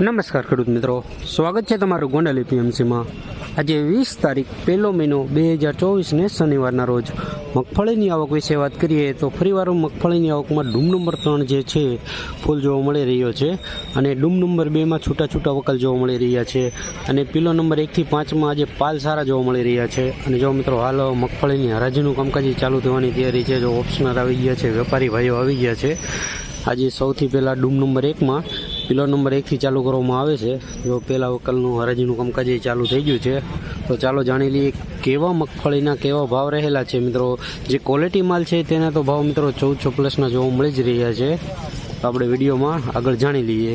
નમસ્કાર ખેડૂત મિત્રો. સ્વાગત છે તમારું ગોંડલ એપીએમસીમાં. આજે વીસ તારીખ, પહેલો મહિનો બે હજાર ચોવીસને શનિવારના રોજ. મગફળીની આવક વિશે વાત કરીએ તો ફરીવાર મગફળીની આવકમાં ડૂમ નંબર ત્રણ જે છે, ફૂલ જોવા મળી રહ્યો છે અને ડૂમ નંબર બેમાં છૂટા છૂટા વકલ જોવા મળી રહ્યા છે અને પીલો નંબર એકથી પાંચમાં આજે પાલ સારા જોવા મળી રહ્યા છે. અને જો મિત્રો હાલ મગફળીની હરાજીનું કામકાજ ચાલુ થવાની તૈયારી છે, જો ઓપ્શનર આવી ગયા છે, વેપારી ભાઈઓ આવી ગયા છે. આજે સૌથી પહેલાં ડૂમ નંબર એકમાં પિલો નંબર એકથી ચાલુ કરવામાં આવે છે. જો પહેલાં વકલનું હરાજીનું કામકાજ એ ચાલુ થઈ ગયું છે. તો ચાલો જાણી લઈએ કેવા મગફળીના કેવા ભાવ રહેલા છે મિત્રો. જે ક્વોલિટી માલ છે તેના તો ભાવ મિત્રો ચૌદસો પ્લસના જોવા મળી જ રહ્યા છે. આપણે વિડીયોમાં આગળ જાણી લઈએ.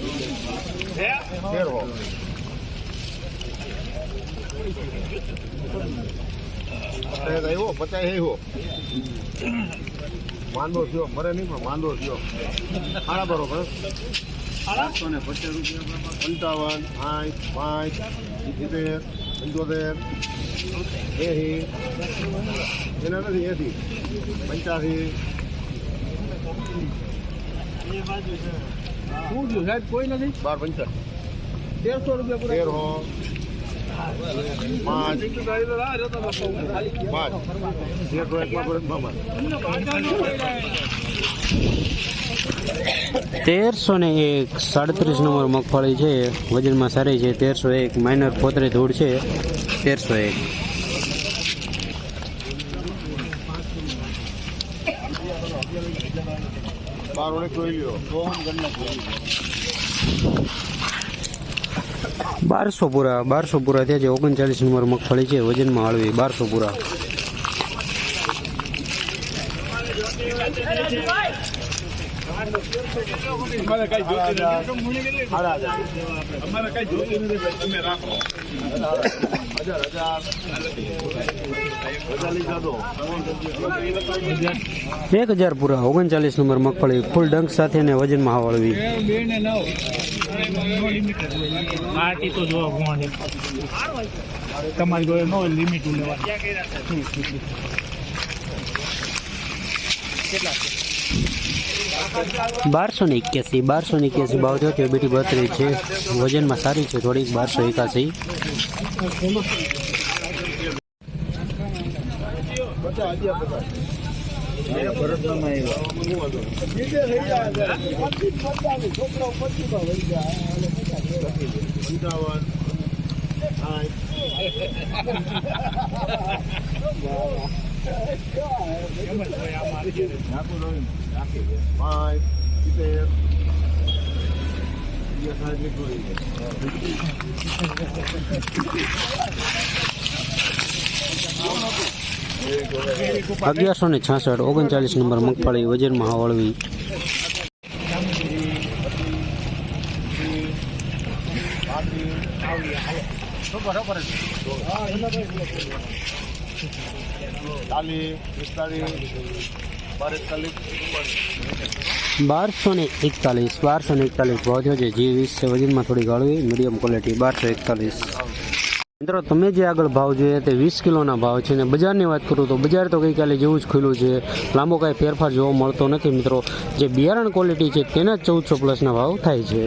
હો પચાસ આવ્યો પચાસ આવ્યો માંદો થયો મરે નહીં પણ માંદો થયો સાડા બરોબર આઠસો ને પચાસ રૂપિયા પંચાવન સાઠ પાંચ સિત્તેર પંચોતેર એસી એના નથી એસી પંચ્યાસી શું થયું સાહેબ? કોઈ નથી? બાર પંચર. તેરસો રૂપિયા પૂરા તેર હો પાંચ. પાંચ તેરસો એકમાં તેરસો ને એક સાડત્રીસ નંબર મગફળી છે વજનમાં સારી છે. તેરસો એક માઇનર પોતરે ધૂળ છે. તેરસો એક. બાર ઓળખ જોઈ લ્યો. બારસો પૂરા બારસો પૂરા થયા છે ઓગણચાલીસ નંબર મગફળી છે, વજનમાં હળવી બારસો પૂરા એક હજાર પૂરા, ઓગણચાલીસ નંબર મગફળી, ફૂલ ડંક સાથે ને વજનમાં ભૂવાની તમારી જોડે નો લિમિટ લેવાની. બારસો ને એક્યાસી બારસો ને એક્યાસી ભાવ થયો છે બેટી બત્રી છે. વજનમાં સારી છે થોડીક બારસો એકાસી. પંચાવન સાઠ પાંચ સિત્તેર અગિયારસો ને છાસઠ ઓગણચાલીસ નંબર મગફળી વજનમાં હળવી ચાલીસ પિસ્તાલીસ. બારસો ને એકતાલીસ, બારસો ને એકતાલીસ પહોંચ્યો છે. જે વીસ છે, વજનમાં થોડીક હળવી મીડિયમ ક્વોલિટી બારસો એકતાલીસ. મિત્રો, તમે જે આગળ ભાવ જોઈએ તે વીસ કિલોના ભાવ છે ને બજારની વાત કરું તો બજાર તો ગઈકાલે જેવું જ ખુલ્લું છે. લાંબો કાંઈ ફેરફાર જોવા મળતો નથી, મિત્રો. જે બિયારણ ક્વોલિટી છે તેના ચૌદસો પ્લસના ભાવ થાય છે.